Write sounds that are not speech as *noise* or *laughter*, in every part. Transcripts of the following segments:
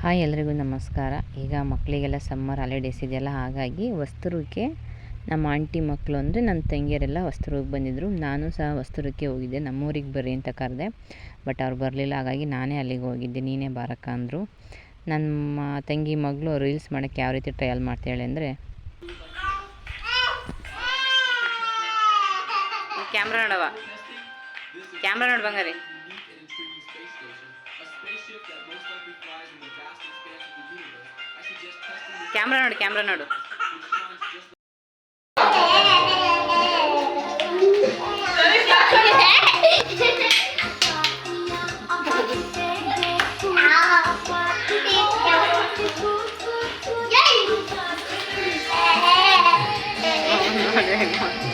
Hi ಎಲ್ರಿಗೂ ನಮಸ್ಕಾರ. ಈಗ ಮಕ್ಕಳಿಗೆಲ್ಲ ಸಮ್ಮರ್ ಹಾಲಿಡೇಸ್ ಇದೆಯಲ್ಲ, ಹಾಗಾಗಿ ವಸ್ತುರಕ್ಕೆ ನಮ್ಮ ಆಂಟಿ ಮಕ್ಕಳು ಅಂದರೆ ನನ್ನ ತಂಗಿಯರೆಲ್ಲ ವಸ್ತುರ್ಗಕ್ಕೆ ಬಂದಿದ್ದರು ನಾನು ಸಹ ವಸ್ತುರಕ್ಕೆ ಹೋಗಿದ್ದೆ. ನಮ್ಮೂರಿಗೆ ಬರ್ರಿ ಅಂತ ಕರೆದೆ. ಬಟ್ ಅವ್ರು ಬರಲಿಲ್ಲ. ಹಾಗಾಗಿ ನಾನೇ ಅಲ್ಲಿಗೆ ಹೋಗಿದ್ದೆ. ನೀನೇ ಬಾರಕ್ಕ ಅಂದರು. ನಮ್ಮ ತಂಗಿ ಮಗಳು ರೀಲ್ಸ್ ಮಾಡೋಕ್ಕೆ ಯಾವ ರೀತಿ ಟ್ರಯಲ್ ಮಾಡ್ತಾಳೆ ಅಂದರೆ, ಕ್ಯಾಮ್ರಾ ನೋಡವ ಕ್ಯಾಮ್ರಾ ನೋಡಿ ಕ್ಯಾಮ್ರಾ ನೋಡು ಕ್ಯಾಮ್ರಾ ನೋಡು. *laughs*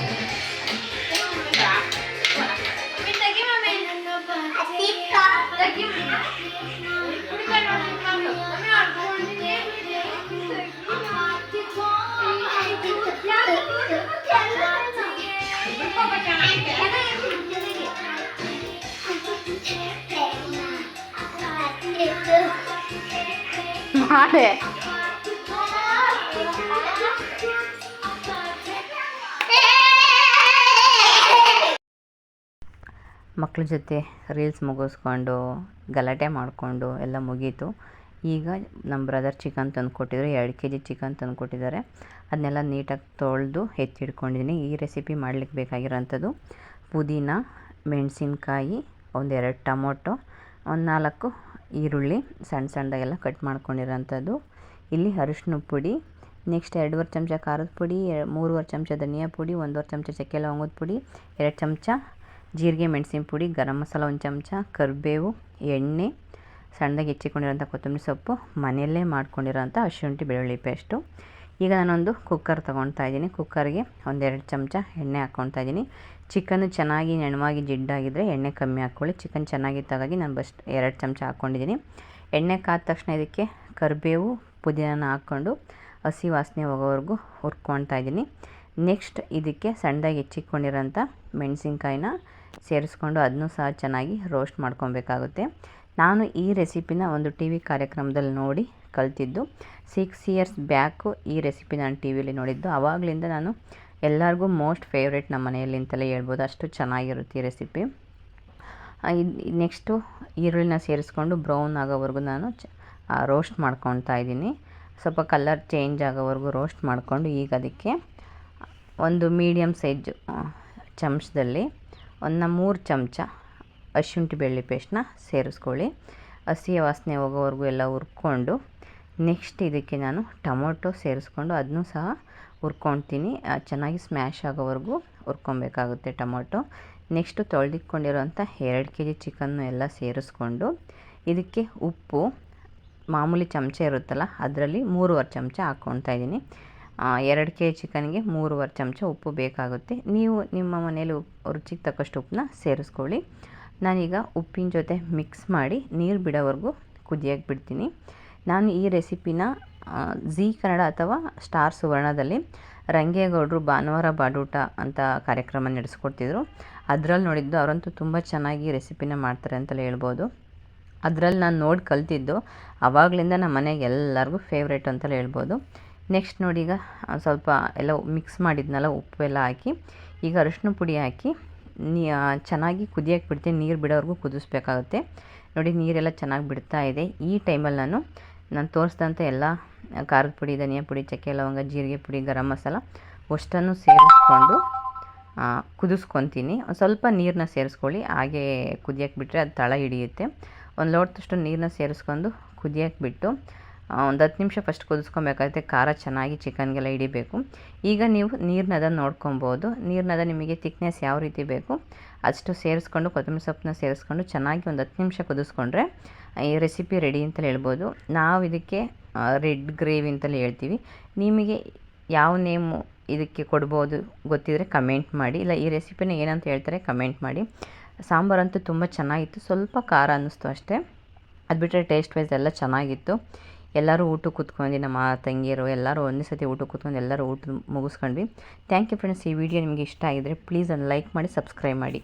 ಮಾಡೆ ಮಕ್ಕಳ ಜೊತೆ ರೀಲ್ಸ್ ಮುಗಿಸ್ಕೊಂಡು, ಗಲಾಟೆ ಮಾಡಿಕೊಂಡು ಎಲ್ಲ ಮುಗೀತು. ಈಗ ನಮ್ಮ ಬ್ರದರ್ ಚಿಕನ್ ತಂದು ಕೊಟ್ಟಿದ್ರು, ಎರಡು ಕೆ ಜಿ ಚಿಕನ್ ತಂದುಕೊಟ್ಟಿದ್ದಾರೆ ಅದನ್ನೆಲ್ಲ ನೀಟಾಗಿ ತೊಳೆದು ಎತ್ತಿಟ್ಕೊಂಡಿದ್ದೀನಿ. ಈ ರೆಸಿಪಿ ಮಾಡಲಿಕ್ಕೆ ಬೇಕಾಗಿರೋಂಥದ್ದು ಪುದೀನ, ಮೆಣಸಿನ್ಕಾಯಿ, ಒಂದೆರಡು ಟೊಮೊಟೊ, ಒಂದು ನಾಲ್ಕು ಈರುಳ್ಳಿ ಸಣ್ಣ ಸಣ್ಣದಾಗೆಲ್ಲ ಕಟ್ ಮಾಡ್ಕೊಂಡಿರೋಂಥದ್ದು. ಇಲ್ಲಿ ಅರಿಶಿನ ಪುಡಿ, ನೆಕ್ಸ್ಟ್ ಎರಡೂವರೆ ಚಮಚ ಖಾರದ ಪುಡಿ ಮೂರುವರೆ ಚಮಚ ಧನಿಯಾ ಪುಡಿ ಒಂದೂವರೆ ಚಮಚ ಚಕ್ಕೆ ಲವಂಗದ ಪುಡಿ, ಎರಡು ಚಮಚ ಜೀರಿಗೆ ಮೆಣಸಿನ ಪುಡಿ, ಗರಂ ಮಸಾಲ ಒಂದು ಚಮಚ, ಕರಿಬೇವು, ಎಣ್ಣೆ, ಸಣ್ಣದಾಗಿ ಹೆಚ್ಚಿಕೊಂಡಿರೋಂಥ ಕೊತ್ತಂಬರಿ ಸೊಪ್ಪು, ಮನೆಯಲ್ಲೇ ಮಾಡ್ಕೊಂಡಿರೋಂಥ ಶುಂಠಿ ಬೆಳ್ಳುಳ್ಳಿ ಪೇಸ್ಟು. ಈಗ ನಾನೊಂದು ಕುಕ್ಕರ್ ತೊಗೊಳ್ತಾ ಇದ್ದೀನಿ. ಕುಕ್ಕರ್ಗೆ ಒಂದೆರಡು ಚಮಚ ಎಣ್ಣೆ ಹಾಕ್ಕೊಳ್ತಾ ಇದ್ದೀನಿ. ಚಿಕನ್ನು ಚೆನ್ನಾಗಿ ನೆಣವಾಗಿ ಜಿಡ್ಡಾಗಿದ್ದರೆ ಎಣ್ಣೆ ಕಮ್ಮಿ ಹಾಕ್ಕೊಳ್ಳಿ. ಚಿಕನ್ ಚೆನ್ನಾಗಿತ್ತಾಗಿ ನಾನು ಬಸ್ಟ್ ಎರಡು ಚಮಚ ಹಾಕ್ಕೊಂಡಿದ್ದೀನಿ ಎಣ್ಣೆ ಕಾದ ತಕ್ಷಣ ಇದಕ್ಕೆ ಕರಿಬೇವು ಪುದೀನ ಹಾಕ್ಕೊಂಡು ಹಸಿ ವಾಸನೆ ಹೋಗೋವರೆಗೂ ಹುರ್ಕೊಳ್ತಾ ಇದ್ದೀನಿ. ನೆಕ್ಸ್ಟ್ ಇದಕ್ಕೆ ಸಣ್ಣದಾಗಿ ಹೆಚ್ಚಿಕೊಂಡಿರೋಂಥ ಮೆಣಸಿನ್ಕಾಯಿನ ಸೇರಿಸ್ಕೊಂಡು ಅದನ್ನೂ ಸಹ ಚೆನ್ನಾಗಿ ರೋಸ್ಟ್ ಮಾಡ್ಕೊಬೇಕಾಗುತ್ತೆ ನಾನು ಈ ರೆಸಿಪಿನ ಒಂದು ಟಿ ವಿ ಕಾರ್ಯಕ್ರಮದಲ್ಲಿ ನೋಡಿ ಕಲ್ತಿದ್ದು. ಸಿಕ್ಸ್ ಇಯರ್ಸ್ ಬ್ಯಾಕು ಈ ರೆಸಿಪಿ ನಾನು ಟಿ ವಿಲಿ ನೋಡಿದ್ದು. ಆವಾಗಲಿಂದ ನಾನು ಎಲ್ಲರಿಗೂ ಮೋಸ್ಟ್ ಫೇವ್ರೇಟ್ ನಮ್ಮ ಮನೆಯಲ್ಲಿ ಅಂತಲೇ ಹೇಳ್ಬೋದು. ಅಷ್ಟು ಚೆನ್ನಾಗಿರುತ್ತೆ ಈ ರೆಸಿಪಿ ಇದು ನೆಕ್ಸ್ಟು ಈರುಳ್ಳಿನ ಸೇರಿಸ್ಕೊಂಡು ಬ್ರೌನ್ ಆಗೋವರೆಗೂ ನಾನು ಚ ರೋಸ್ಟ್ ಮಾಡ್ಕೊತಾ ಇದ್ದೀನಿ. ಸ್ವಲ್ಪ ಕಲರ್ ಚೇಂಜ್ ಆಗೋವರೆಗೂ ರೋಸ್ಟ್ ಮಾಡಿಕೊಂಡು ಈಗ ಅದಕ್ಕೆ ಒಂದು ಮೀಡಿಯಮ್ ಸೈಜ್ ಚಮಚದಲ್ಲಿ ಒಂದು ಮೂರು ಚಮಚ ಅಶುಂಠಿ ಬೆಳ್ಳಿ ಪೇಸ್ಟನ್ನ ಸೇರಿಸ್ಕೊಳ್ಳಿ. ಹಸಿ ವಾಸನೆ ಹೋಗೋವರೆಗೂ ಎಲ್ಲ ಹುರ್ಕೊಂಡು ನೆಕ್ಸ್ಟ್ ಇದಕ್ಕೆ ನಾನು ಟೊಮೊಟೊ ಸೇರಿಸ್ಕೊಂಡು ಅದನ್ನೂ ಸಹ ಹುರ್ಕೊಳ್ತೀನಿ. ಚೆನ್ನಾಗಿ ಸ್ಮ್ಯಾಶ್ ಆಗೋವರೆಗೂ ಹುರ್ಕೊಬೇಕಾಗುತ್ತೆ ಟೊಮೊಟೊ. ನೆಕ್ಸ್ಟು ತೊಳೆದಿಟ್ಕೊಂಡಿರೋಂಥ ಎರಡು ಕೆ ಜಿ ಚಿಕನ್ನು ಎಲ್ಲ ಸೇರಿಸ್ಕೊಂಡು ಇದಕ್ಕೆ ಉಪ್ಪು, ಮಾಮೂಲಿ ಚಮಚ ಇರುತ್ತಲ್ಲ ಅದರಲ್ಲಿ ಮೂರುವರೆ ಚಮಚ ಹಾಕ್ಕೊಳ್ತಾ ಇದ್ದೀನಿ. ಎರಡು ಕೆ ಜಿ ಚಿಕನ್ಗೆ ಮೂರುವರೆ ಚಮಚ ಉಪ್ಪು ಬೇಕಾಗುತ್ತೆ. ನೀವು ನಿಮ್ಮ ಮನೇಲಿ ರುಚಿಗೆ ತಕ್ಕಷ್ಟು ಉಪ್ಪನ್ನ ಸೇರಿಸ್ಕೊಳ್ಳಿ. ನಾನೀಗ ಉಪ್ಪಿನ ಜೊತೆ ಮಿಕ್ಸ್ ಮಾಡಿ ನೀರು ಬಿಡೋವರೆಗೂ ಕುದಿಯೋಕ್ಕೆ ಬಿಡ್ತೀನಿ. ನಾನು ಈ ರೆಸಿಪಿನ ಝೀ ಕನ್ನಡ ಅಥವಾ ಸ್ಟಾರ್ ಸುವರ್ಣದಲ್ಲಿ ರಂಗೇಗೌಡರು ಭಾನುವಾರ ಬಾಡೂಟ ಅಂತ ಕಾರ್ಯಕ್ರಮ ನಡೆಸ್ಕೊಡ್ತಿದ್ರು. ಅದರಲ್ಲಿ ನೋಡಿದ್ದು ಅವರಂತೂ ತುಂಬ ಚೆನ್ನಾಗಿ ರೆಸಿಪಿನ ಮಾಡ್ತಾರೆ ಅಂತಲೇ ಹೇಳ್ಬೋದು. ಅದರಲ್ಲಿ ನಾನು ನೋಡಿ ಕಲ್ತಿದ್ದು ಆವಾಗಲಿಂದ ನಮ್ಮ ಮನೆಗೆ ಎಲ್ಲರಿಗೂ ಫೇವ್ರೇಟ್ ಅಂತಲೇ ಹೇಳ್ಬೋದು. ನೆಕ್ಸ್ಟ್ ನೋಡಿ ಈಗ ಸ್ವಲ್ಪ ಎಲ್ಲ ಮಿಕ್ಸ್ ಮಾಡಿದ್ನಲ್ಲ ಉಪ್ಪು ಎಲ್ಲ ಹಾಕಿ, ಈಗ ಅರಿಶಿನ ಪುಡಿ ಹಾಕಿ ನೀ ಚೆನ್ನಾಗಿ ಕುದಿಯೋಕ್ಕೆ ಬಿಡ್ತೀನಿ ನೀರು ಬಿಡೋವರೆಗೂ ಕುದಿಸ್ಬೇಕಾಗುತ್ತೆ. ನೋಡಿ, ನೀರೆಲ್ಲ ಚೆನ್ನಾಗಿ ಬಿಡ್ತಾ ಇದೆ. ಈ ಟೈಮಲ್ಲಿ ನಾನು ನಾನು ತೋರಿಸಿದಂಥ ಎಲ್ಲ ಖಾರದ ಪುಡಿ, ಧನಿಯಾ ಪುಡಿ, ಚಕ್ಕೆ, ಲವಂಗ, ಜೀರಿಗೆ ಪುಡಿ, ಗರಂ ಮಸಾಲ ಅಷ್ಟನ್ನು ಸೇರಿಸ್ಕೊಂಡು ಕುದಿಸ್ಕೊತೀನಿ. ಒಂದು ಸ್ವಲ್ಪ ನೀರನ್ನ ಸೇರಿಸ್ಕೊಳ್ಳಿ. ಹಾಗೆ ಕುದಿಯೋಕ್ಕೆ ಬಿಟ್ಟರೆ ಅದು ತಳ ಹಿಡಿಯುತ್ತೆ. ಒಂದು ಲೋಟದಷ್ಟು ನೀರನ್ನ ಸೇರಿಸ್ಕೊಂಡು ಕುದಿಯೋಕ್ಕೆ ಬಿಟ್ಟು ಒಂದು ಹತ್ತು ನಿಮಿಷ ಫಸ್ಟ್ ಕುದಿಸ್ಕೊಬೇಕಾಗುತ್ತೆ ಖಾರ ಚೆನ್ನಾಗಿ ಚಿಕನ್ಗೆಲ್ಲ ಹಿಡಿಬೇಕು. ಈಗ ನೀವು ನೀರಿನದ ನೋಡ್ಕೊಬೋದು. ನೀರಿನದ ನಿಮಗೆ ತಿಕ್ನೆಸ್ ಯಾವ ರೀತಿ ಬೇಕು ಅಷ್ಟು ಸೇರಿಸ್ಕೊಂಡು, ಕೊತ್ತಂಬರಿ ಸೊಪ್ಪನ್ನ ಸೇರಿಸ್ಕೊಂಡು ಚೆನ್ನಾಗಿ ಒಂದು ಹತ್ತು ನಿಮಿಷ ಕುದಿಸ್ಕೊಂಡ್ರೆ ಈ ರೆಸಿಪಿ ರೆಡಿ ಅಂತಲೇ ಹೇಳ್ಬೋದು. ನಾವು ಇದಕ್ಕೆ ರೆಡ್ ಗ್ರೇವಿ ಅಂತಲೇ ಹೇಳ್ತೀವಿ. ನಿಮಗೆ ಯಾವ ನೇಮು ಇದಕ್ಕೆ ಕೊಡ್ಬೋದು ಗೊತ್ತಿದ್ದರೆ ಕಮೆಂಟ್ ಮಾಡಿ. ಇಲ್ಲ, ಈ ರೆಸಿಪಿನ ಏನಂತ ಹೇಳ್ತಾರೆ ಕಮೆಂಟ್ ಮಾಡಿ. ಸಾಂಬಾರಂತೂ ತುಂಬ ಚೆನ್ನಾಗಿತ್ತು. ಸ್ವಲ್ಪ ಖಾರ ಅನ್ನಿಸ್ತು ಅಷ್ಟೇ. ಅದು ಬಿಟ್ಟರೆ ಟೇಸ್ಟ್ ವೈಸ್ ಎಲ್ಲ ಚೆನ್ನಾಗಿತ್ತು. ಎಲ್ಲರೂ ಊಟಕ್ಕೆ ಕೂತ್ಕೊಂಡು, ನಮ್ಮ ತಂಗಿಯರು ಎಲ್ಲರೂ ಒಂದೇ ಸತಿ ಊಟಕ್ಕೆ ಕೂತ್ಕೊಂಡು ಎಲ್ಲರೂ ಊಟ ಮುಗಿಸ್ಕೊಂಡ್ವಿ. ಥ್ಯಾಂಕ್ ಯು ಫ್ರೆಂಡ್ಸ್ ಈ ವಿಡಿಯೋ ನಿಮಗೆ ಇಷ್ಟ ಆಗಿದ್ರೆ ಪ್ಲೀಸ್ ಒಂದು ಲೈಕ್ ಮಾಡಿ ಸಬ್ಸ್ಕ್ರೈಬ್ ಮಾಡಿ.